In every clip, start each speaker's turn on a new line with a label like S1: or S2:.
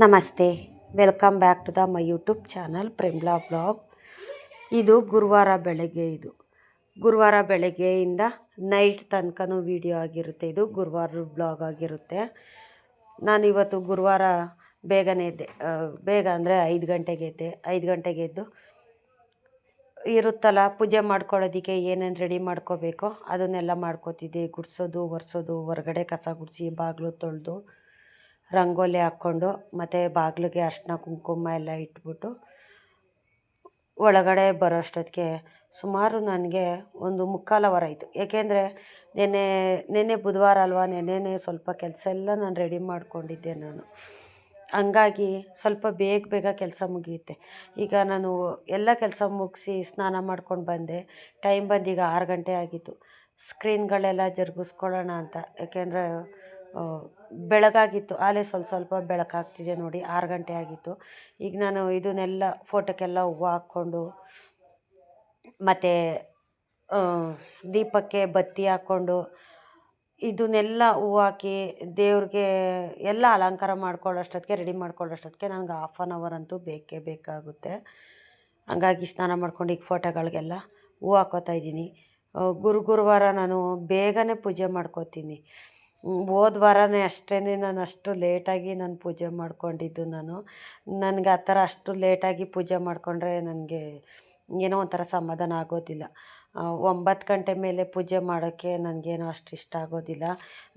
S1: ನಮಸ್ತೆ. Welcome back to the my YouTube channel Premla blog. ಇದು ಗುರುವಾರ ಬೆಳಗ್ಗೆ ಇದು. ಗುರುವಾರ ಬೆಳಗ್ಗೆಯಿಂದ ನೈಟ್ ತನಕನೂ ವೀಡಿಯೋ ಆಗಿರುತ್ತೆ. ಇದು ಗುರುವಾರ ಬ್ಲಾಗ್ ಆಗಿರುತ್ತೆ. ನಾನು ಇವತ್ತು ಗುರುವಾರ ಬೇಗನೆ ಎದ್ದೆ. ಬೇಗ ಅಂದರೆ ಐದು ಗಂಟೆಗೆ ಎದ್ದೆ. ಐದು ಗಂಟೆಗೆ ಎದ್ದು ಇರುತ್ತಲ್ಲ, ಪೂಜೆ ಮಾಡ್ಕೊಳ್ಳೋದಕ್ಕೆ ಏನೇನು ರೆಡಿ ಮಾಡ್ಕೋಬೇಕೋ ಅದನ್ನೆಲ್ಲ ಮಾಡ್ಕೋತಿದ್ದೆ. ಗುಡಿಸೋದು, ಒರೆಸೋದು, ಹೊರಗಡೆ ಕಸ ಗುಡಿಸಿ, ಬಾಗಿಲು ತೊಳೆದು ರಂಗೋಲಿ ಹಾಕ್ಕೊಂಡು ಮತ್ತು ಬಾಗಿಲಿಗೆ ಅರ್ಶಿನ ಕುಂಕುಮ ಎಲ್ಲ ಇಟ್ಬಿಟ್ಟು ಒಳಗಡೆ ಬರೋ ಅಷ್ಟೊತ್ತಿಗೆ ಸುಮಾರು ನನಗೆ ಒಂದು ಮುಕ್ಕಾಲು ಅವರ್ ಆಯಿತು. ಏಕೆಂದರೆ ನೆನ್ನೆ ನೆನ್ನೆ ಬುಧವಾರ ಅಲ್ವಾ, ನೆನ್ನೆನೇ ಸ್ವಲ್ಪ ಕೆಲಸ ಎಲ್ಲ ನಾನು ರೆಡಿ ಮಾಡಿಕೊಂಡಿದ್ದೆ ನಾನು. ಹಂಗಾಗಿ ಸ್ವಲ್ಪ ಬೇಗ ಬೇಗ ಕೆಲಸ ಮುಗಿಯುತ್ತೆ. ಈಗ ನಾನು ಎಲ್ಲ ಕೆಲಸ ಮುಗಿಸಿ ಸ್ನಾನ ಮಾಡ್ಕೊಂಡು ಬಂದೆ. ಟೈಮ್ ಬಂದು ಈಗ ಆರು ಗಂಟೆ ಆಗಿತ್ತು. ಸ್ಕ್ರೀನ್ಗಳೆಲ್ಲ ಜರುಗಿಸ್ಕೊಳ್ಳೋಣ ಅಂತ. ಯಾಕೆಂದರೆ ಬೆಳಗಾಗಿತ್ತು. ಆಲೇ ಸ್ವಲ್ಪ ಸ್ವಲ್ಪ ಬೆಳಕಾಗ್ತಿದೆ ನೋಡಿ, ಆರು ಗಂಟೆ ಆಗಿತ್ತು. ಈಗ ನಾನು ಇದನ್ನೆಲ್ಲ, ಫೋಟೋಕ್ಕೆಲ್ಲ ಹೂವು ಹಾಕ್ಕೊಂಡು, ಮತ್ತು ದೀಪಕ್ಕೆ ಬತ್ತಿ ಹಾಕ್ಕೊಂಡು, ಇದನ್ನೆಲ್ಲ ಹೂವು ಹಾಕಿ ದೇವ್ರಿಗೆ ಎಲ್ಲ ಅಲಂಕಾರ ಮಾಡ್ಕೊಳ್ಳೋಷ್ಟೊತ್ತಿಗೆ, ರೆಡಿ ಮಾಡ್ಕೊಳ್ಳೋಷ್ಟೊತ್ತಿಗೆ ನನಗೆ ಹಾಫ್ ಆನ್ ಅವರ್ ಅಂತೂ ಬೇಕೇ ಬೇಕಾಗುತ್ತೆ. ಹಂಗಾಗಿ ಸ್ನಾನ ಮಾಡ್ಕೊಂಡು ಈಗ ಫೋಟೋಗಳಿಗೆಲ್ಲ ಹೂವು ಹಾಕೋತಾ ಇದ್ದೀನಿ. ಗುರು ಗುರುವಾರ ನಾನು ಬೇಗನೆ ಪೂಜೆ ಮಾಡ್ಕೋತೀನಿ. ಹೋದ ವಾರವೇ ಅಷ್ಟೇ ನಾನು ಅಷ್ಟು ಲೇಟಾಗಿ ನಾನು ಪೂಜೆ ಮಾಡ್ಕೊಂಡಿದ್ದು ನಾನು. ನನಗೆ ಆ ಥರ ಅಷ್ಟು ಲೇಟಾಗಿ ಪೂಜೆ ಮಾಡಿಕೊಂಡ್ರೆ ನನಗೆ ಏನೋ ಒಂಥರ ಸಮಾಧಾನ ಆಗೋದಿಲ್ಲ. ಒಂಬತ್ತು ಗಂಟೆ ಮೇಲೆ ಪೂಜೆ ಮಾಡೋಕ್ಕೆ ನನಗೇನೋ ಅಷ್ಟು ಇಷ್ಟ ಆಗೋದಿಲ್ಲ.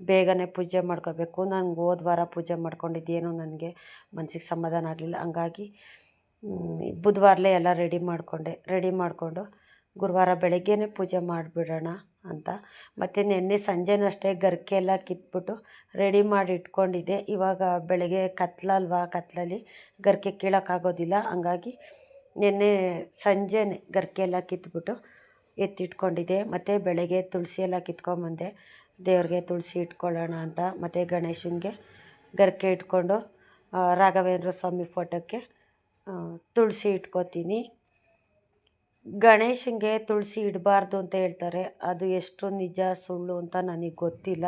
S1: ಬೇಗನೆ ಪೂಜೆ ಮಾಡ್ಕೋಬೇಕು. ನಾನು ಹೋದ ವಾರ ಪೂಜೆ ಮಾಡ್ಕೊಂಡಿದ್ದೇನೋ ನನಗೆ ಮನಸ್ಸಿಗೆ ಸಮಾಧಾನ ಆಗಲಿಲ್ಲ. ಹಂಗಾಗಿ ಬುಧವಾರಲೇ ಎಲ್ಲ ರೆಡಿ ಮಾಡಿಕೊಂಡೆ. ರೆಡಿ ಮಾಡಿಕೊಂಡು ಗುರುವಾರ ಬೆಳಗ್ಗೆನೇ ಪೂಜೆ ಮಾಡಿಬಿಡೋಣ. ಅಂತ. ಮತ್ತು ನಿನ್ನೆ ಸಂಜೆನೂ ಅಷ್ಟೇ ಗರ್ಕೆ ಎಲ್ಲ ಕಿತ್ಬಿಟ್ಟು ರೆಡಿ ಮಾಡಿ ಇಟ್ಕೊಂಡಿದ್ದೆ. ಇವಾಗ ಬೆಳಗ್ಗೆ ಕತ್ತಲಲ್ವಾ ಕತ್ಲಲ್ಲಿ ಗರ್ಕೆ ಕೀಳೋಕ್ಕಾಗೋದಿಲ್ಲ ಹಂಗಾಗಿ ನಿನ್ನೆ ಸಂಜೆನೇ ಗರ್ಕೆ ಎಲ್ಲ ಕಿತ್ಬಿಟ್ಟು ಎತ್ತಿಟ್ಕೊಂಡಿದ್ದೆ. ಮತ್ತು ಬೆಳಗ್ಗೆ ತುಳಸಿ ಎಲ್ಲ ಕಿತ್ಕೊಂಬಂದೆ. ದೇವ್ರಿಗೆ ತುಳಸಿ ಇಟ್ಕೊಳ್ಳೋಣ ಅಂತ. ಮತ್ತು ಗಣೇಶನಿಗೆ ಗರ್ಕೆ ಇಟ್ಕೊಂಡು ರಾಘವೇಂದ್ರ ಸ್ವಾಮಿ ಫೋಟೋಕ್ಕೆ ತುಳಸಿ ಇಟ್ಕೋತೀನಿ. ಗಣೇಶನಿಗೆ ತುಳಸಿ ಇಡಬಾರ್ದು ಅಂತ ಹೇಳ್ತಾರೆ. ಅದು ಎಷ್ಟು ನಿಜ ಸುಳ್ಳು ಅಂತ ನನಗೆ ಗೊತ್ತಿಲ್ಲ.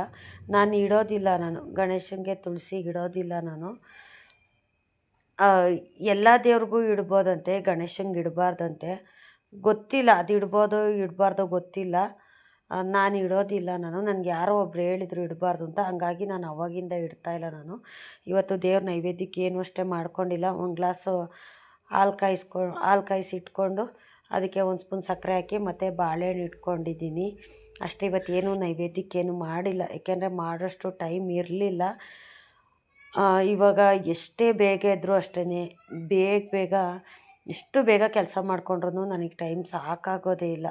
S1: ನಾನು ಇಡೋದಿಲ್ಲ ನಾನು. ಗಣೇಶನಿಗೆ ತುಳಸಿ ಇಡೋದಿಲ್ಲ ನಾನು. ಎಲ್ಲ ದೇವ್ರಿಗೂ ಇಡ್ಬೋದಂತೆ ಗಣೇಶಂಗೆ ಇಡಬಾರ್ದಂತೆ. ಗೊತ್ತಿಲ್ಲ, ಅದು ಇಡ್ಬೋದು ಇಡಬಾರ್ದೋ ಗೊತ್ತಿಲ್ಲ. ನಾನು ಇಡೋದಿಲ್ಲ ನಾನು. ನನಗೆ ಯಾರೋ ಒಬ್ರು ಹೇಳಿದ್ರು ಇಡಬಾರ್ದು ಅಂತ. ಹಂಗಾಗಿ ನಾನು ಅವಾಗಿಂದ ಇಡ್ತಾಯಿಲ್ಲ ನಾನು. ಇವತ್ತು ದೇವ್ರ ನೈವೇದ್ಯಕ್ಕೆ ಏನು ಅಷ್ಟೇ ಮಾಡ್ಕೊಂಡಿಲ್ಲ. ಒಂದು ಗ್ಲಾಸು ಹಾಲು ಕಾಯಿಸ್ಕೊ, ಹಾಲು ಕಾಯಿಸಿ ಇಟ್ಕೊಂಡು ಅದಕ್ಕೆ ಒಂದು ಸ್ಪೂನ್ ಸಕ್ಕರೆ ಹಾಕಿ ಮತ್ತು ಬಾಳೆಹಣ್ಣು ಇಟ್ಕೊಂಡಿದ್ದೀನಿ. ಅಷ್ಟೇ ಇವತ್ತು ಏನೂ ನೈವೇದ್ಯಕ್ಕೇನು ಮಾಡಿಲ್ಲ. ಏಕೆಂದರೆ ಮಾಡೋಷ್ಟು ಟೈಮ್ ಇರಲಿಲ್ಲ. ಇವಾಗ ಎಷ್ಟೇ ಬೇಗ ಇದ್ದರೂ ಅಷ್ಟೇ ಬೇಗ ಬೇಗ, ಎಷ್ಟು ಬೇಗ ಕೆಲಸ ಮಾಡ್ಕೊಂಡ್ರೂ ನನಗೆ ಟೈಮ್ ಸಾಕಾಗೋದೇ ಇಲ್ಲ.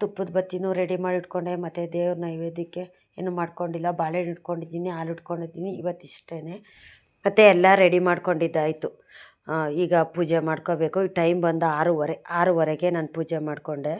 S1: ತುಪ್ಪದ ಬತ್ತಿನೂ ರೆಡಿ ಮಾಡಿ ಇಟ್ಕೊಂಡೆ, ಮತ್ತು ದೇವ್ರ ನೈವೇದ್ಯಕ್ಕೆ ಏನು ಮಾಡ್ಕೊಂಡಿಲ್ಲ. ಬಾಳೆಹಣ್ಣು ಇಟ್ಕೊಂಡಿದ್ದೀನಿ, ಹಾಲು ಇಟ್ಕೊಂಡಿದ್ದೀನಿ ಇವತ್ತಿಷ್ಟೇ ಮತ್ತು ಎಲ್ಲ ರೆಡಿ ಮಾಡ್ಕೊಂಡಿದ್ದಾಯಿತು. ಈಗ ಪೂಜೆ ಮಾಡ್ಕೋಬೇಕು. ಈ ಟೈಮ್ ಬಂದು ಆರೂವರೆ ಆರೂವರೆಗೆ ನಾನು ಪೂಜೆ ಮಾಡಿಕೊಂಡೆ.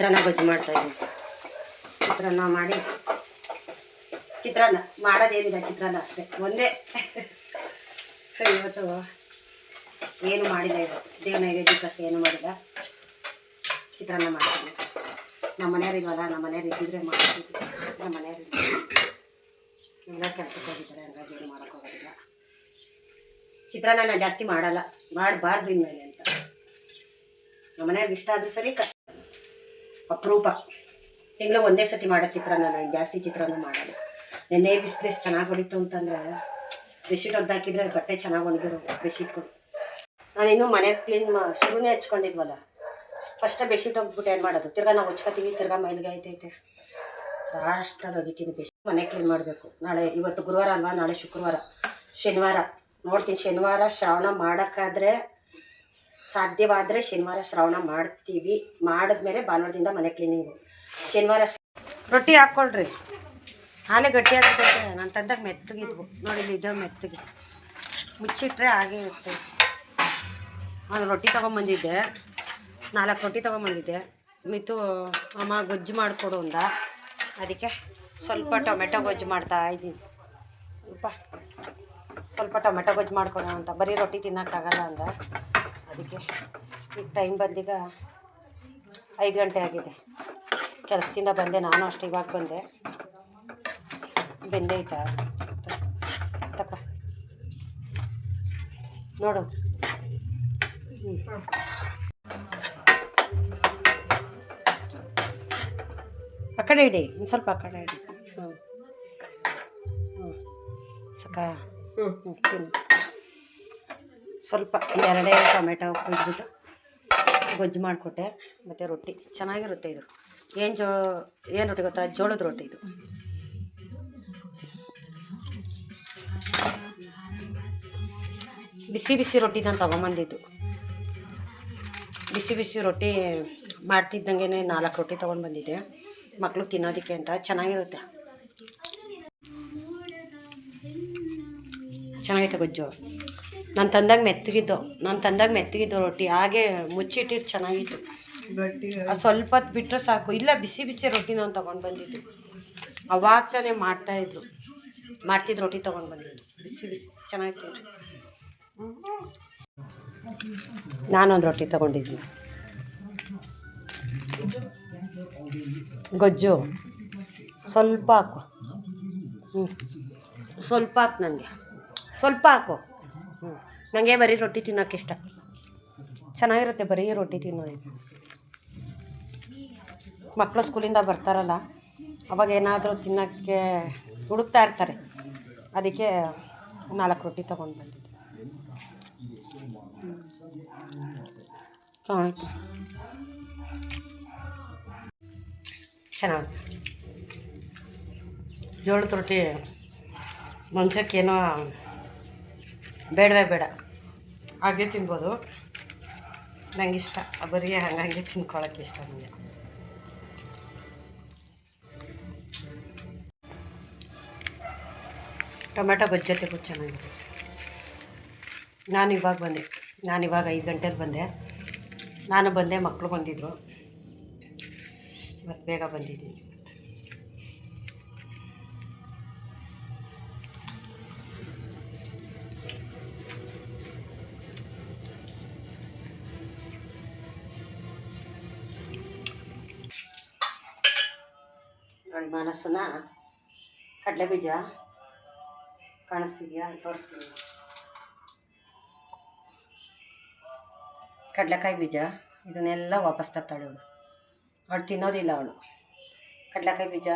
S1: ಚಿತ್ರಾನ್ನ ಗೊಜ್ಜು ಮಾಡ್ತಾಯಿದ್ದೀನಿ ಚಿತ್ರಾನ್ನ ಮಾಡಿ. ಚಿತ್ರಾನ್ನ ಮಾಡೋದೇನಿಲ್ಲ, ಚಿತ್ರಾನ್ನ ಅಷ್ಟೇ. ಒಂದೇ. ಇವತ್ತು
S2: ಏನು ಮಾಡಿಲ್ಲ ಇದು ದೇವ ನೈವೇದ್ಯಕ್ಕಷ್ಟೇ ಏನು ಮಾಡಿಲ್ಲ. ಚಿತ್ರಾನ್ನ ಮಾಡ್ತೀನಿ. ನಮ್ಮ ಮನೆಯವ್ರು ಇಲ್ವಲ್ಲ, ನಮ್ಮ ಮನೆಯವ್ರು ಇದ್ದಿದ್ರೆ ಮಾಡ್ತೀವಿ. ನಮ್ಮ ಮನೆಯವ್ರು ಎಲ್ಲ ಕೆಲಸಕ್ಕೆ ಹೋಗಿದ್ದಾರೆ, ಹಂಗಾಗಿ ಏನು ಮಾಡೋಕ್ಕೋಗೋದಿಲ್ಲ ಚಿತ್ರಾನ್ನ ನಾನು ಜಾಸ್ತಿ ಮಾಡಲ್ಲ. ಮಾಡಬಾರ್ದು ಇನ್ಮೇಲೆ ಅಂತ. ನಮ್ಮ ಮನೆಯವ್ರಿಗೆ ಇಷ್ಟ ಆದರೂ ಸರಿ ಕಷ್ಟ ಅಪರೂಪ. ತಿಂಗಳು ಒಂದೇ ಸತಿ ಮಾಡೋ ಚಿತ್ರಾನ್ನ ನಾನು, ಜಾಸ್ತಿ ಚಿತ್ರಾನ್ನ ಮಾಡಲ್ಲ. ನೆನ್ನೆ ಬಿಸಿಲು ಎಷ್ಟು ಚೆನ್ನಾಗಿ ಹೊಡಿತು ಅಂತಂದರೆ, ಬೆಡ್ಶೀಟ್ ಒದ್ದಾಕಿದ್ರೆ ಬಟ್ಟೆ ಚೆನ್ನಾಗಿ ಒಣಗಿರೋ ನಾನು ಇನ್ನೂ ಮನೆ ಕ್ಲೀನ್ ಮಾ, ಶುರುನೇ ಹಚ್ಕೊಂಡಿದ್ವಲ್ಲ. ಫಸ್ಟೇ ಬೆಡ್ಶೀಟ್ ಹೋಗ್ಬಿಟ್ಟು ಏನು ಮಾಡೋದು? ತಿರ್ಗಾ ನಾವು ಹೊಚ್ಕೋತೀವಿ ತಿರ್ಗಾ ಮೈಲಿಗೆ ಐತೈತೆ ಅಷ್ಟಾಗಿ ಒಗಿತೀನಿ ಬೆಡ್ಶೀಟ್. ಮನೆ ಕ್ಲೀನ್ ಮಾಡಬೇಕು. ನಾಳೆ, ಇವತ್ತು ಗುರುವಾರ ಅಲ್ವಾ? ನಾಳೆ ಶುಕ್ರವಾರ. ಶನಿವಾರ. ನೋಡ್ತೀನಿ, ಶನಿವಾರ ಶ್ರಾವಣ ಮಾಡೋಕ್ಕಾದ್ರೆ ಸಾಧ್ಯವಾದರೆ ಶನಿವಾರ ಶ್ರವಣ ಮಾಡ್ತೀವಿ. ಮಾಡಿದ್ಮೇಲೆ ಭಾನುವಾರದಿಂದ ಮನೆ ಕ್ಲೀನಿಂಗು ಶನಿವಾರ ರೊಟ್ಟಿ ಹಾಕ್ಕೊಳ್ರಿ ಹಾಲೆ ಗಟ್ಟಿಯಾಗುತ್ತೆ ನಾನು ತಂದಾಗ ಮೆತ್ತಗಿದ್ವು. ನೋಡಿ ಇದ್ದಾವೆ ಮೆತ್ತಗೆ. ಮುಚ್ಚಿಟ್ರೆ ಹಾಗೆ ಇರುತ್ತೆ. ನಾನು ರೊಟ್ಟಿ ತೊಗೊಂಬಂದಿದ್ದೆ. ನಾಲ್ಕು ರೊಟ್ಟಿ ತೊಗೊಂಬಂದಿದ್ದೆ. ಮಿತು ಅಮ್ಮ ಗೊಜ್ಜು ಮಾಡಿಕೊಡು ಅಂದ. ಅದಕ್ಕೆ ಸ್ವಲ್ಪ ಟೊಮೆಟೊ ಗೊಜ್ಜು ಮಾಡ್ತಾ ಇದ್ದೀನಿ. ಸ್ವಲ್ಪ ಟೊಮೆಟೊ ಗೊಜ್ಜು ಮಾಡ್ಕೊಡೋಣ ಅಂತ. ಬರೀ ರೊಟ್ಟಿ ತಿನ್ನೋಕ್ಕಾಗಲ್ಲ ಅಂದ. ಅದಕ್ಕೆ ಈಗ ಟೈಮ್ ಬಂದೀಗ ಐದು ಗಂಟೆ ಆಗಿದೆ. ಕೆಲಸದಿಂದ ಬಂದೆ ನಾನು ಅಷ್ಟು ಇವಾಗ ಬಂದೆ. ಬೆಂದೈತಾ ತಪ್ಪ ನೋಡು. ಹ್ಞೂ ಆ ಕಡೆ ಇಡಿ ಒಂದು ಸ್ವಲ್ಪ ಆ ಕಡೆ ಇಡಿ. ಹ್ಞೂ ಹ್ಞೂ ಸಕ. ಹ್ಞೂ ಹ್ಞೂ ತಿನ್ನು. ಸ್ವಲ್ಪ ಎರಡೇ ಟೊಮೆಟೊ ಕುಯ್ದುಬಿಟ್ಟು ಗೊಜ್ಜು ಮಾಡಿಕೊಟ್ಟೆ. ಮತ್ತು ರೊಟ್ಟಿ. ಚೆನ್ನಾಗಿರುತ್ತೆ ಇದು. ಏನು ಜೋ, ಏನು ರೊಟ್ಟಿ ಗೊತ್ತಾ? ಜೋಳದ ರೊಟ್ಟಿ ಇದು. ಬಿಸಿ ಬಿಸಿ ರೊಟ್ಟಿ ನಾನು ತೊಗೊಂಬಂದಿದ್ದು. ಬಿಸಿ ಬಿಸಿ ರೊಟ್ಟಿ ಮಾಡ್ತಿದ್ದಂಗೆ ನಾಲ್ಕು ರೊಟ್ಟಿ ತೊಗೊಂಡು ಬಂದಿದ್ದೆ ಮಕ್ಳು ತಿನ್ನೋದಕ್ಕೆ ಅಂತ. ಚೆನ್ನಾಗಿರುತ್ತೆ. ಚೆನ್ನಾಗೈತೆ ಗೊಜ್ಜು. ನಾನು ತಂದಾಗ ಮೆತ್ತಗಿದ್ದು ನಾನು ತಂದಾಗ ಮೆತ್ತಗಿದ್ದು ರೊಟ್ಟಿ ಹಾಗೆ ಮುಚ್ಚಿಟ್ಟಿದ್ದು ಚೆನ್ನಾಗಿತ್ತು. ಅದು ಸ್ವಲ್ಪ ಹೊತ್ತು ಬಿಟ್ಟರೆ ಸಾಕು. ಇಲ್ಲ ಬಿಸಿ ಬಿಸಿ ರೊಟ್ಟಿ ನಾನು ತೊಗೊಂಡು ಬಂದಿದ್ದು. ಅವಾಗ ತಾನೇ ಮಾಡ್ತಾಯಿದ್ರು ಮಾಡ್ತಿದ್ದು ರೊಟ್ಟಿ ತೊಗೊಂಡು ಬಂದಿದ್ದು. ಬಿಸಿ ಬಿಸಿ ಚೆನ್ನಾಗಿತ್ತು ನಾನೊಂದು ರೊಟ್ಟಿ ತೊಗೊಂಡಿದ್ದೀನಿ ಗೊಜ್ಜು. ಸ್ವಲ್ಪ ಹಾಕು. ಹ್ಞೂ ಸ್ವಲ್ಪ ಹಾಕು ನನಗೆ ಸ್ವಲ್ಪ ಹಾಕು. ನನಗೆ ಬರೀ ರೊಟ್ಟಿ ತಿನ್ನೋಕೆ ಇಷ್ಟ. ಚೆನ್ನಾಗಿರುತ್ತೆ ಬರೀ ರೊಟ್ಟಿ ತಿನ್ನೋದು. ಮಕ್ಕಳು ಸ್ಕೂಲಿಂದ ಬರ್ತಾರಲ್ಲ, ಅವಾಗ ಏನಾದರೂ ತಿನ್ನೋಕ್ಕೆ ಹುಡುಕ್ತಾ ಇರ್ತಾರೆ. ಅದಕ್ಕೆ ನಾಲ್ಕು ರೊಟ್ಟಿ ತೊಗೊಂಡು ಬಂದಿದ್ದೆ. ಚೆನ್ನಾಗಿ ಚೆನ್ನಾಗಿ ಜೋಳದ ರೊಟ್ಟಿ ಮಂಚಕ್ಕೇನೋ ಬೇಡವೇ ಬೇಡ. ಹಾಗೆ ತಿನ್ಬೋದು. ನಂಗೆ ಇಷ್ಟ. ಬರೀ ಹಂಗಂಗೆ ತಿನ್ಕೊಳಕ್ಕೆ ಇಷ್ಟ ನನಗೆ ಟೊಮೆಟೊ ಗೊಜ್ಜು ಜೊತೆಗೂ ಚೆನ್ನಾಗಿರುತ್ತೆ ನಾನು ಇವಾಗ ಬಂದೆ. ನಾನು ಇವಾಗ ಐದು ಗಂಟೆಗೆ ಬಂದೆ. ನಾನು ಬಂದೆ ಮಕ್ಕಳು ಬಂದಿದ್ದರು ಇವತ್ತು ಬೇಗ ಬಂದಿದ್ದೀನಿ. ನೋಡಿ ಮಾನಸನ ಕಡಲೆ ಬೀಜ ಕಾಣಿಸ್ತಿದ್ಯಾ ತೋರಿಸ್ತೀನಿ. ಕಡಲೆಕಾಯಿ ಬೀಜ, ಇದನ್ನೆಲ್ಲ ವಾಪಸ್ ತರ್ತಾಳೆ ಅವಳು. ಅವಳು ತಿನ್ನೋದಿಲ್ಲ ಅವಳು. ಕಡಲೆಕಾಯಿ ಬೀಜ,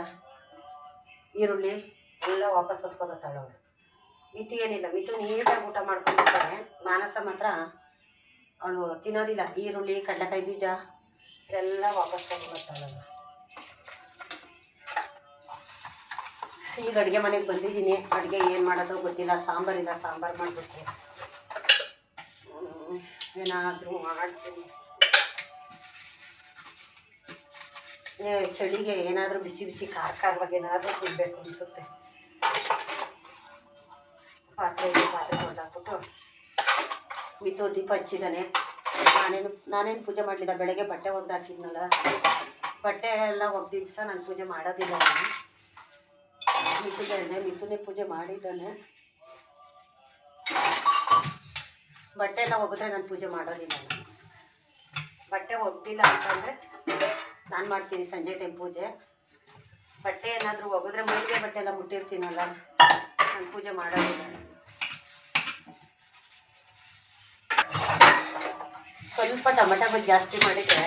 S2: ಈರುಳ್ಳಿ ಎಲ್ಲ ವಾಪಸ್ ಹೊತ್ಕೊಬರ್ತಾಳೆ ಅವಳು. ಮಿತಿ ಏನಿಲ್ಲ, ಮಿತು ನೀಟಾಗಿ ಊಟ ಮಾಡ್ಕೊಂಡಿರ್ತಾಳೆ ಮಾನಸ ಮಾತ್ರ ಅವಳು ತಿನ್ನೋದಿಲ್ಲ. ಈರುಳ್ಳಿ, ಕಡಲೆಕಾಯಿ ಬೀಜ ಎಲ್ಲ ವಾಪಸ್ ತಗೊಂಡ್ಬರ್ತಾಳೆ ಅವಳು. ಈಗ ಅಡುಗೆ ಮನೆಗೆ ಬಂದಿದ್ದೀನಿ. ಅಡುಗೆ ಏನು ಮಾಡೋದು ಗೊತ್ತಿಲ್ಲ. ಸಾಂಬಾರಿಲ್ಲ ಸಾಂಬಾರು ಮಾಡಬೇಕು ಏನಾದರೂ ಮಾಡ್ತೀನಿ. ಚಳಿಗೆ ಏನಾದರೂ ಬಿಸಿ ಬಿಸಿ ಖಾರ ಖಾರವಾಗಿ ಏನಾದರೂ ತಿನ್ನಬೇಕು ಅನಿಸುತ್ತೆ. ಪಾತ್ರೆ ಪಾತ್ರೆ ಹೊಡೆದಾಕ್ಬಿಟ್ಟು ಮಿತೋ ದೀಪ ಹಚ್ಚಿದ್ದಾನೆ. ನಾನೇನು ನಾನೇನು ಪೂಜೆ ಮಾಡಲಿಲ್ಲ. ಬೆಳಗ್ಗೆ ಬಟ್ಟೆ ಒಗ್ದು ಹಾಕಿದ್ನಲ್ಲ. ಬಟ್ಟೆ ಎಲ್ಲ ಒಗ್ದಿದ್ದು ಸಹ ನಾನು ಪೂಜೆ ಮಾಡೋದಿಲ್ಲ ನಾನು. ಹೇಳಿದೆ ಮಿತುನೇ ಪೂಜೆ ಮಾಡಿದ್ದಾನೆ. ಬಟ್ಟೆ ಎಲ್ಲ ಒಗೆದ್ರೆ ನಾನು ಪೂಜೆ ಮಾಡೋದಿಲ್ಲ. ಬಟ್ಟೆ ಒಗ್ದಿಲ್ಲ ಅಂತಂದರೆ ನಾನು ಮಾಡ್ತೀನಿ ಸಂಜೆ ಟೈಮ್ ಪೂಜೆ. ಬಟ್ಟೆ ಏನಾದರೂ ಒಗೆದ್ರೆ ಮೈಗೆ ಬಟ್ಟೆ ಎಲ್ಲ ಮುಟ್ಟಿರ್ತೀನಲ್ಲ, ನಾನು ಪೂಜೆ ಮಾಡೋದಿಲ್ಲ. ಸ್ವಲ್ಪ ಟೊಮೆಟೊ ಗೊಜ್ಜು ಜಾಸ್ತಿ ಮಾಡಿದರೆ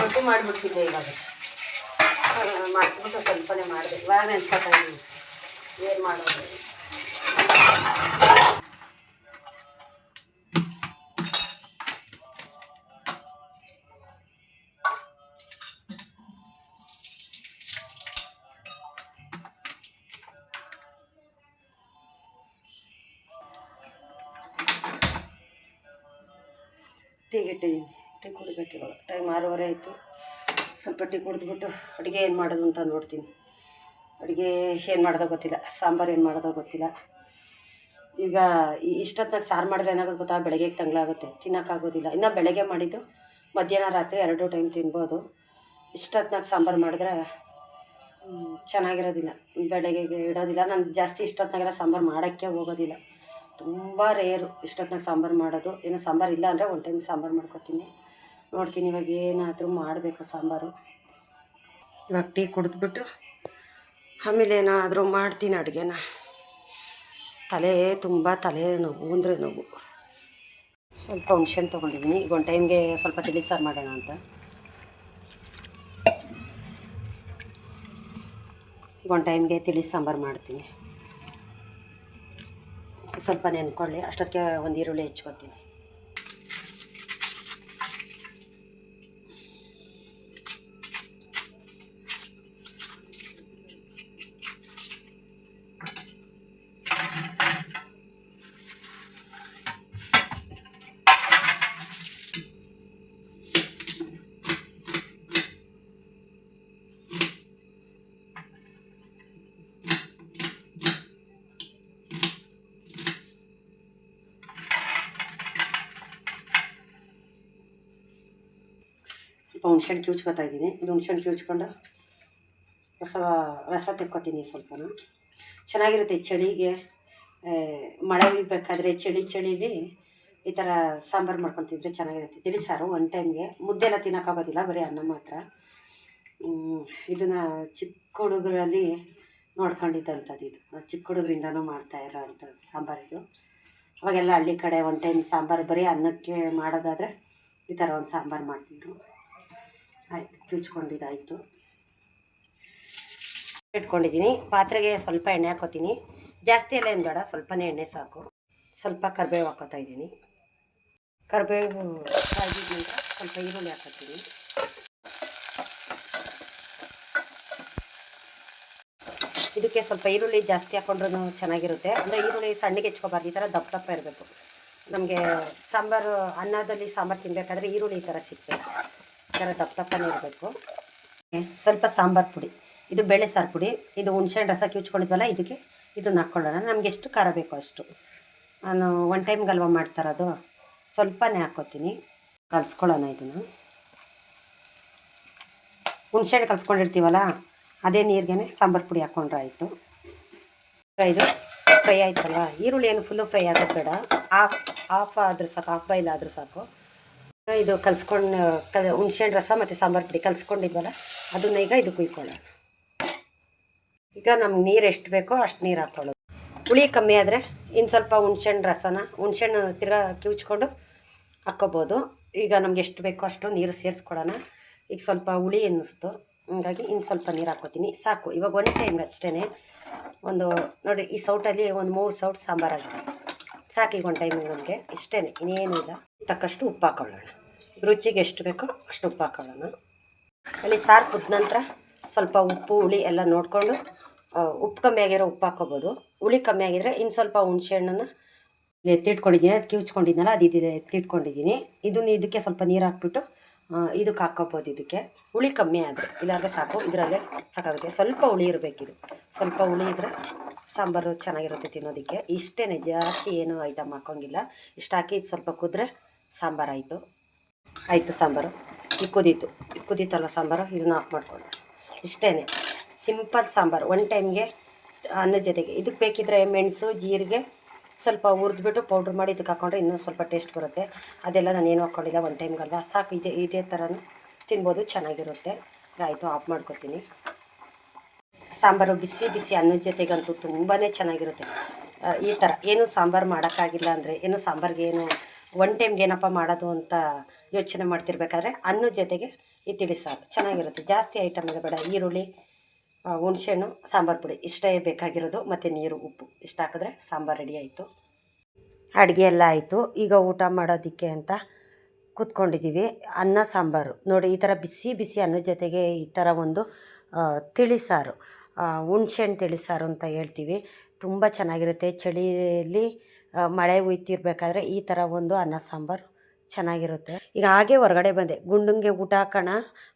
S2: ರೊಟ್ಟಿ ಮಾಡಿಬಿಡ್ತಿದ್ದೆ ಇವಾಗ. ಮಾಡಿಬಿಟ್ಟು ಸ್ವಲ್ಪನೇ ಮಾಡಿದೆ ಇವಾಗ ಏನು ಮಾಡೋದು? ಟೀಗೆ ಇಟ್ಟಿದ್ದೀನಿ. ಟೀ ಕುಡಿಬೇಕು ಟೈಮ್ ಆರೂವರೆ ಆಯಿತು. ಸ್ವಲ್ಪ ಟೀ ಕುಡಿದ್ಬಿಟ್ಟು ಅಡುಗೆ ಏನು ಮಾಡೋದು ಅಂತ ನೋಡ್ತೀನಿ. ಅಡುಗೆ ಏನು ಮಾಡೋದೋ ಗೊತ್ತಿಲ್ಲ, ಸಾಂಬಾರು ಏನು ಮಾಡೋದೋ ಗೊತ್ತಿಲ್ಲ. ಈಗ ಇಷ್ಟೊತ್ತಿನಾಗ ಸಾರು ಮಾಡಿದ್ರೆ ಏನಾಗೋದು ಗೊತ್ತಾ? ಬೆಳಗ್ಗೆಗೆ ತಂಗ್ಲಾಗುತ್ತೆ ತಿನ್ನೋಕ್ಕಾಗೋದಿಲ್ಲ ಇನ್ನು ಬೆಳಗ್ಗೆ ಮಾಡಿದ್ದು ಮಧ್ಯಾಹ್ನ ರಾತ್ರಿ ಎರಡು ಟೈಮ್ ತಿನ್ಬೋದು. ಇಷ್ಟೊತ್ತಿನಾಗ ಸಾಂಬಾರು ಮಾಡಿದ್ರೆ ಚೆನ್ನಾಗಿರೋದಿಲ್ಲ. ಬೆಳಗ್ಗೆಗೆ ಇಡೋದಿಲ್ಲ. ನಾನು ಜಾಸ್ತಿ ಇಷ್ಟೊತ್ತಿನಾಗೆಲ್ಲ ಸಾಂಬಾರು ಮಾಡೋಕ್ಕೆ ಹೋಗೋದಿಲ್ಲ. ತುಂಬ ರೇರು ಇಷ್ಟೊತ್ತಿನಾಗ ಸಾಂಬಾರು ಮಾಡೋದು. ಏನು ಸಾಂಬಾರು ಇಲ್ಲ ಅಂದರೆ ಒನ್ ಟೈಮ್ ಸಾಂಬಾರು ಮಾಡ್ಕೊತೀನಿ. ನೋಡ್ತೀನಿ, ಇವಾಗ ಏನಾದರೂ ಮಾಡಬೇಕು ಸಾಂಬಾರು. ಇವಾಗ ಟೀ ಕುಡಿದ್ಬಿಟ್ಟು ಆಮೇಲೆ ಏನಾದರೂ ಮಾಡ್ತೀನಿ ಅಡುಗೆನ. ತಲೆ ತುಂಬ ತಲೆ ನೋವು, ಅಂದರೆ ನೋವು. ಸ್ವಲ್ಪ ಹುಣ್ಸೆಹಣ್ಣು ತೊಗೊಂಡಿದ್ದೀನಿ. ಈಗ ಒಂದು ಟೈಮ್ಗೆ ಸ್ವಲ್ಪ ತಿಳಿ ಸಾರು ಮಾಡೋಣ ಅಂತ. ಈಗ ಒಂದು ಟೈಮ್ಗೆ ತಿಳಿ ಸಾಂಬಾರು ಮಾಡ್ತೀನಿ. ಸ್ವಲ್ಪ ನೆನ್ಕೊಳ್ಳಿ, ಅಷ್ಟೊತ್ತಿಗೆ ಒಂದು ಈರುಳ್ಳಿ ಹೆಚ್ಕೊತೀನಿ ಸ್ವಲ್ಪ ಹುಣ್ಸೆಹಣ್ಣು ಕಿವುಚ್ಕೊತಾ ಇದ್ದೀನಿ. ಇದು ಹುಣ್ಸೆಹಣ್ಣು ಕಿವುಚ್ಕೊಂಡು ರಸ ರಸ ತೆಕ್ಕೊತೀನಿ ಸ್ವಲ್ಪನ ಚೆನ್ನಾಗಿರುತ್ತೆ ಚಳಿಗೆ. ಮಳೆ ಬೀಳಬೇಕಾದ್ರೆ ಚಳಿ, ಚಳಿಲಿ ಈ ಥರ ಸಾಂಬಾರು ಮಾಡ್ಕೊತಿದ್ರೆ ಚೆನ್ನಾಗಿರುತ್ತೆ. ತಿಳಿ ಸಾರು ಒನ್ ಟೈಮ್ಗೆ ಮುದ್ದೆ ಎಲ್ಲ ತಿನ್ನೋಕ್ಕಾಗೋದಿಲ್ಲ ಬರೀ ಅನ್ನ ಮಾತ್ರ. ಇದನ್ನು ಇದನ್ನ ಚಿಕ್ಕ ಹುಡುಗರಲ್ಲಿ ನೋಡ್ಕೊಂಡಿದ್ದಂಥದ್ದು ಇದು. ಚಿಕ್ಕ ಹುಡುಗರಿಂದನೂ ಮಾಡ್ತಾ ಇರೋವಂಥ ಸಾಂಬಾರಿದು ಅವಾಗೆಲ್ಲ ಹಳ್ಳಿ ಕಡೆ ಒನ್ ಟೈಮ್ ಸಾಂಬಾರು ಬರೀ ಅನ್ನಕ್ಕೆ ಮಾಡೋದಾದರೆ ಈ ಥರ ಒಂದು ಸಾಂಬಾರು ಮಾಡ್ತಿದ್ರು. ಆಯ್ತು ಕಿವುಚ್ಕೊಂಡಿದ್ದಾಯಿತು ಇಟ್ಕೊಂಡಿದ್ದೀನಿ. ಪಾತ್ರೆಗೆ ಸ್ವಲ್ಪ ಎಣ್ಣೆ ಹಾಕೋತೀನಿ ಜಾಸ್ತಿ ಎಲ್ಲ ಏನು ಬೇಡ, ಸ್ವಲ್ಪನೇ ಎಣ್ಣೆ ಸಾಕು. ಸ್ವಲ್ಪ ಕರಿಬೇವು ಹಾಕೋತಾ ಇದ್ದೀನಿ. ಕರಿಬೇವು ಸ್ವಲ್ಪ ಈರುಳ್ಳಿ ಹಾಕೋತೀನಿ ಇದಕ್ಕೆ ಸ್ವಲ್ಪ ಈರುಳ್ಳಿ ಜಾಸ್ತಿ ಹಾಕೊಂಡ್ರೂ ಚೆನ್ನಾಗಿರುತ್ತೆ. ಅಂದರೆ ಈರುಳ್ಳಿ ಸಣ್ಣಗೆ ಹೆಚ್ಕೋಬಾರ್ದು, ಈ ಥರ ದಪ್ಪ ದಪ್ಪ ಇರಬೇಕು. ನಮಗೆ ಸಾಂಬಾರು, ಅನ್ನದಲ್ಲಿ ಸಾಂಬಾರು ತಿನ್ನಬೇಕಾದ್ರೆ ಈರುಳ್ಳಿ ಈ ಥರ ಸಿಗ್ತದೆ. ಥರ ದಪ್ಪ ದಪ್ಪನೇ ಇರಬೇಕು ಸ್ವಲ್ಪ ಸಾಂಬಾರು ಪುಡಿ. ಇದು ಬೇಳೆ ಸಾರು ಪುಡಿ. ಇದು ಹುಣ್ಸೆಹಣ್ಣು ರಸ ಕಿಚ್ಕೊಂಡಿದ್ವಲ್ಲ ಇದಕ್ಕೆ ಇದನ್ನ ಹಾಕ್ಕೊಳ್ಳೋಣ ನಮಗೆ ಎಷ್ಟು ಖಾರ ಬೇಕೋ ಅಷ್ಟು. ನಾನು ಒನ್ ಟೈಮ್ ಗಲ್ವ ಮಾಡ್ತಾರದು ಸ್ವಲ್ಪನೇ ಹಾಕ್ಕೋತೀನಿ ಕಲಿಸ್ಕೊಳ್ಳೋಣ ಇದನ್ನು. ಹುಣ್ಸೆಹಣ್ಣು ಕಲ್ಸ್ಕೊಂಡಿರ್ತೀವಲ್ಲ, ಅದೇ ನೀರಿಗೆ ಸಾಂಬಾರು ಪುಡಿ ಹಾಕ್ಕೊಂಡ್ರೆ ಆಯಿತು. ಇದು ಫ್ರೈ ಆಯ್ತಲ್ಲ ಈರುಳ್ಳಿ ಏನು ಫುಲ್ಲು ಫ್ರೈ ಆಗೋದು ಬೇಡ. ಆಫ್ ಆಫ್ ಆದರೂ ಸಾಕು ಆಫ್ ಬಾಯ್ಲ್ ಆದರೂ ಸಾಕು. ಇದು ಕಲ್ಸ್ಕೊಂಡು, ಕಲ್, ಹುಣ್ಸೆಹಣ್ಣು ರಸ ಮತ್ತು ಸಾಂಬಾರು ಪುಡಿ ಕಲ್ಸ್ಕೊಂಡಿದ್ವಲ್ಲ, ಅದನ್ನ ಈಗ ಇದು ಕುಯ್ಕೊಳ್ಳೋಣ. ಈಗ ನಮ್ಗೆ ನೀರು ಎಷ್ಟು ಬೇಕೋ ಅಷ್ಟು ನೀರು ಹಾಕ್ಕೊಳ್ಳೋದು ಹುಳಿ ಕಮ್ಮಿ ಆದರೆ ಇನ್ನು ಸ್ವಲ್ಪ ಹುಣ್ಸೆಹಣ್ಣು ರಸನ, ಹುಣ್ಸೆಹಣ್ಣು ತಿರ್ಗಾ ಕಿವುಚ್ಕೊಂಡು ಹಾಕ್ಕೋಬೋದು. ಈಗ ನಮ್ಗೆ ಎಷ್ಟು ಬೇಕೋ ಅಷ್ಟು ನೀರು ಸೇರಿಸ್ಕೊಡೋಣ. ಈಗ ಸ್ವಲ್ಪ ಹುಳಿ ಅನ್ನಿಸ್ತು ಹಂಗಾಗಿ ಇನ್ನು ಸ್ವಲ್ಪ ನೀರು ಹಾಕ್ಕೋತೀನಿ. ಸಾಕು, ಇವಾಗ ಒಂದು ಟೈಮ್ಗೆ ಅಷ್ಟೇ ಒಂದು, ನೋಡಿ ಈ ಸೌಟಲ್ಲಿ ಒಂದು ಮೂರು ಸೌಟ್ ಸಾಂಬಾರಾಗಿದೆ ಸಾಕು ಈಗ ಒಂದು ಟೈಮಿಗೆ ನಮಗೆ ಇಷ್ಟೇ ಇನ್ನೇನು ಇಲ್ಲ. ತಕ್ಕಷ್ಟು ಉಪ್ಪು ಹಾಕೊಳ್ಳೋಣ. ರುಚಿಗೆ ಎಷ್ಟು ಬೇಕೋ ಅಷ್ಟು ಉಪ್ಪು ಹಾಕೊಳ್ಳೋಣ. ಅಲ್ಲಿ ಸಾರು ಕುದ್ದ ನಂತರ ಸ್ವಲ್ಪ ಉಪ್ಪು, ಹುಳಿ ಎಲ್ಲ ನೋಡಿಕೊಂಡು ಉಪ್ಪು ಕಮ್ಮಿ ಆಗಿರೋ ಉಪ್ಪು ಹಾಕ್ಕೋಬೋದು. ಹುಳಿ ಕಮ್ಮಿ ಆಗಿದ್ರೆ ಇನ್ನು ಸ್ವಲ್ಪ ಹುಣ್ಸೆಹಣ್ಣನ್ನು ಎತ್ತಿಟ್ಕೊಂಡಿದ್ದೀನಿ. ಅದು ಕಿವುಚ್ಕೊಂಡಿದ್ನಲ್ಲ ಅದು ಇದು ಎತ್ತಿಟ್ಕೊಂಡಿದ್ದೀನಿ. ಇದನ್ನು ಇದಕ್ಕೆ ಸ್ವಲ್ಪ ನೀರು ಹಾಕ್ಬಿಟ್ಟು ಇದಕ್ಕೆ ಹಾಕ್ಕೋಬೋದು ಇದಕ್ಕೆ. ಹುಳಿ ಕಮ್ಮಿ ಆದರೆ, ಇಲ್ಲಾಂದರೆ ಸಾಕು, ಇದರಲ್ಲೇ ಸಾಕಾಗುತ್ತೆ. ಸ್ವಲ್ಪ ಹುಳಿ ಇರಬೇಕಿದು. ಸ್ವಲ್ಪ ಹುಳಿ ಇದ್ದರೆ ಸಾಂಬಾರು ಚೆನ್ನಾಗಿರುತ್ತೆ ತಿನ್ನೋದಕ್ಕೆ. ಇಷ್ಟೇ ಜಾಸ್ತಿ ಏನು ಐಟಮ್ ಹಾಕೋಂಗಿಲ್ಲ ಇಷ್ಟು ಹಾಕಿ ಇದು ಸ್ವಲ್ಪ ಕುದ್ರೆ ಸಾಂಬಾರು ಆಯಿತು ಆಯಿತು ಸಾಂಬಾರು. ಇದು ಕುದೀತು. ಸಾಂಬಾರು? ಇದನ್ನ ಆಫ್ ಮಾಡ್ಕೊಳ್ಳೋಣ. ಇಷ್ಟೇ ಸಿಂಪಲ್ ಸಾಂಬಾರು. ಒನ್ ಟೈಮ್ಗೆ ಅನ್ನ ಜೊತೆಗೆ. ಇದಕ್ಕೆ ಬೇಕಿದ್ರೆ ಮೆಣಸು, ಜೀರಿಗೆ ಸ್ವಲ್ಪ ಹುರಿದ್ಬಿಟ್ಟು ಪೌಡ್ರ್ ಮಾಡಿ ಇದಕ್ಕೆ ಹಾಕೊಂಡ್ರೆ ಇನ್ನೂ ಸ್ವಲ್ಪ ಟೇಸ್ಟ್ ಬರುತ್ತೆ. ಅದೆಲ್ಲ ನಾನು ಏನು ಹಾಕ್ಕೊಂಡಿಲ್ಲ ಒನ್ ಟೈಮ್ಗಲ್ವ ಸಾಕು. ಇದೇ ಇದೇ ಥರನೂ ತಿನ್ಬೋದು. ಚೆನ್ನಾಗಿರುತ್ತೆ. ಆಯಿತು ಆಫ್ ಮಾಡ್ಕೊತೀನಿ. ಸಾಂಬಾರು ಬಿಸಿ ಬಿಸಿ ಅನ್ನದ ಜೊತೆಗಂತೂ ತುಂಬಾ ಚೆನ್ನಾಗಿರುತ್ತೆ. ಈ ಥರ ಏನು ಸಾಂಬಾರು ಮಾಡೋಕ್ಕಾಗಿಲ್ಲ ಅಂದರೆ ಏನು ಸಾಂಬಾರ್ಗೆ ಏನು ಒನ್ ಟೈಮ್ಗೆ ಏನಪ್ಪ ಮಾಡೋದು ಅಂತ ಯೋಚನೆ ಮಾಡ್ತಿರ್ಬೇಕಾದ್ರೆ ಅನ್ನದ ಜೊತೆಗೆ ಈ ತಿಳಿ ಸಾರು ಚೆನ್ನಾಗಿರುತ್ತೆ. ಜಾಸ್ತಿ ಐಟಮ್ ಬೇಡ. ಈರುಳ್ಳಿ ಹುಣಸೆಹಣ್ಣು, ಸಾಂಬಾರು ಪುಡಿ ಇಷ್ಟೇ ಬೇಕಾಗಿರೋದು. ಮತ್ತು ನೀರು, ಉಪ್ಪು ಇಷ್ಟು ಹಾಕಿದ್ರೆ ಸಾಂಬಾರು ರೆಡಿ ಆಯಿತು.
S1: ಅಡುಗೆ ಎಲ್ಲ ಆಯಿತು. ಈಗ ಊಟ ಮಾಡೋದಕ್ಕೆ ಅಂತ ಕೂತ್ಕೊಂಡಿದ್ದೀವಿ ಅನ್ನ, ಸಾಂಬಾರು. ನೋಡಿ, ಈ ಥರ ಬಿಸಿ ಬಿಸಿ ಅನ್ನದ ಜೊತೆಗೆ ಈ ಥರ ಒಂದು ತಿಳಿ ಸಾರು. ಹುಣ್ಸೆಹಣ್ಣು ತಿಳಿಸಾರು ಅಂತ ಹೇಳ್ತೀವಿ. ತುಂಬ ಚೆನ್ನಾಗಿರುತ್ತೆ. ಚಳಿಯಲ್ಲಿ ಮಳೆ ಹುಯ್ತಿರ್ಬೇಕಾದ್ರೆ ಈ ಥರ ಒಂದು ಅನ್ನ ಸಾಂಬಾರು ಚೆನ್ನಾಗಿರುತ್ತೆ. ಈಗ ಹಾಗೆ ಹೊರಗಡೆ ಬಂದೆ. ಗುಂಡುಂಗೆ ಊಟ ಹಾಕೋಣ,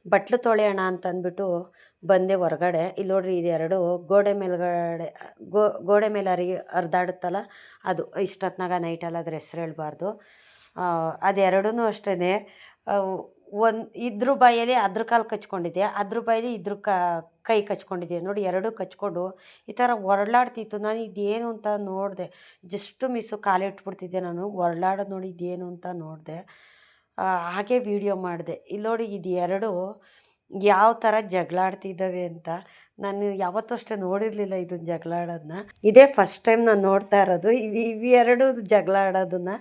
S1: ಬಟ್ಲು ತೊಳೆಯೋಣ ಅಂತಂದ್ಬಿಟ್ಟು ಬಂದೆ ಹೊರಗಡೆ. ಇಲ್ಲಿ ನೋಡ್ರಿ ಇದೆರಡು ಗೋಡೆ ಮೇಲ್ಗಡೆ, ಗೋ, ಗೋಡೆ ಮೇಲೆ ಅರಿ ಹರಿದಾಡುತ್ತಲ್ಲ ಅದು ಇಷ್ಟೊತ್ತಿನಾಗ ನೈಟಲ್ಲಿ ಅದ್ರ ಹೆಸ್ರು ಹೇಳ್ಬಾರ್ದು. ಅದೆರಡೂ ಅಷ್ಟೇ ಒಂದು ಇದ್ರ ಬಾಯಲ್ಲಿ ಅದ್ರ ಕಾಲು ಕಚ್ಕೊಂಡಿದ್ದೆ, ಅದ್ರ ಬಾಯಲ್ಲಿ ಇದ್ರ ಕ, ಕೈ ಕಚ್ಕೊಂಡಿದ್ದೆ. ನೋಡಿ, ಎರಡೂ ಕಚ್ಕೊಂಡು ಈ ಥರ ಹೊರಳಾಡ್ತಿತ್ತು ನಾನು ಇದೇನು ಅಂತ ನೋಡಿದೆ. ಜಸ್ಟು ಮಿಸ್ಸು ಕಾಲಿಟ್ಬಿಡ್ತಿದ್ದೆ ನಾನು. ಹೊರಳಾಡೋದು ನೋಡಿ, ಇದೇನು ಅಂತ ನೋಡಿದೆ. ಹಾಗೆ ವೀಡಿಯೋ ಮಾಡಿದೆ. ಇಲ್ಲಿ ನೋಡಿ, ಇದು ಎರಡು ಯಾವ ಥರ ಜಗಳಾಡ್ತಿದ್ದಾವೆ ಅಂತ. ನಾನು ಯಾವತ್ತೂ ಅಷ್ಟೇ ನೋಡಿರಲಿಲ್ಲ ಇದನ್ನ ಜಗಳ ಆಡೋದನ್ನ ಇದೇ ಫಸ್ಟ್ ಟೈಮ್ ನಾನು ನೋಡ್ತಾ ಇರೋದು. ಇವು ಇವೆರಡು ಜಗಳ ಆಡೋದನ್ನ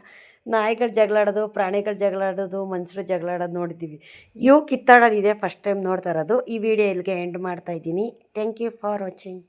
S1: ನಾಯಿಗಳು ಜಗಳಾಡೋದು, ಪ್ರಾಣಿಗಳು ಜಗಳಾಡೋದು ಮನುಷ್ಯರು ಜಗಳಾಡೋದು ನೋಡಿದ್ದೀವಿ. ಇವು ಕಿತ್ತಾಡೋದಿದೆ ಫಸ್ಟ್ ಟೈಮ್ ನೋಡ್ತಾ ಇರೋದು. ಈ ವಿಡಿಯೋ ಇಲ್ಲಿಗೆ ಎಂಡ್ ಮಾಡ್ತಾ ಇದ್ದೀನಿ. Thank you for watching